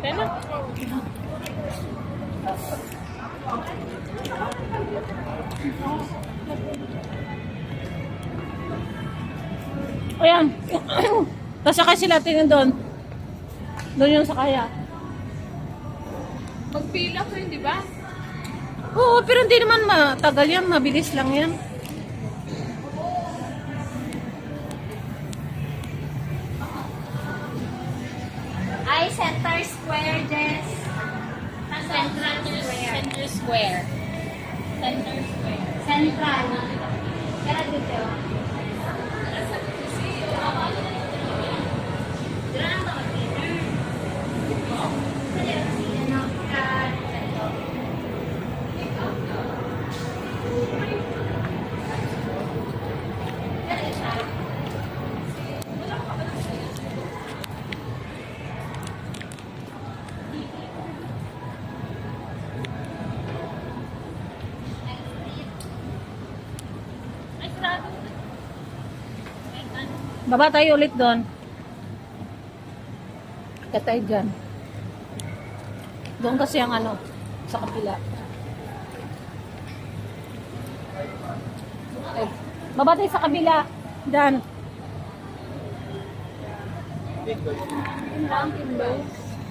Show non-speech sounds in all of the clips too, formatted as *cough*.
Pero, Ayan. *coughs* Tapos sakay sila tingin doon. Doon yung sakaya. Magpila ko yun, di ba? Oo, pero hindi naman matagal yan. Mabilis lang yan. Ay, Center Square, Jess. Central Square. Center Square. Center Square. Central. Kaya Baba tayo ulit doon. Kaya tayo dyan. Doon kasi ang ano, sa kapila. Eh, baba tayo sa kabila. Dyan.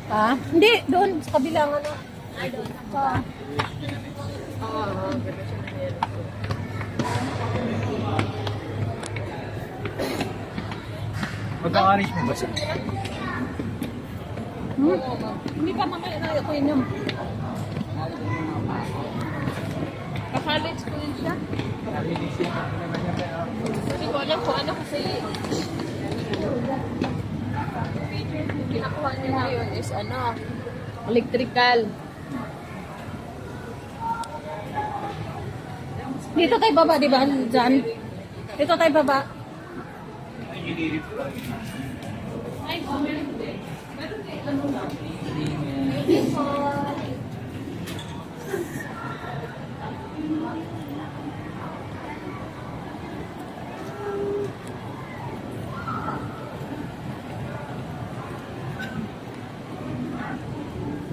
Ha? Hindi, doon sa kabila ang ano. Sa, Magkakanis mo ba siya? hmm? Hindi pa mamaya na ako inom. Ka-college ko yun siya. Hindi ko alam kung ano kasi pinakuha niya ngayon is ano, electrical. Dito tayo baba, di ba? Dyan. Dito tayo baba. Ginirit ko lang yun. Ay, comment.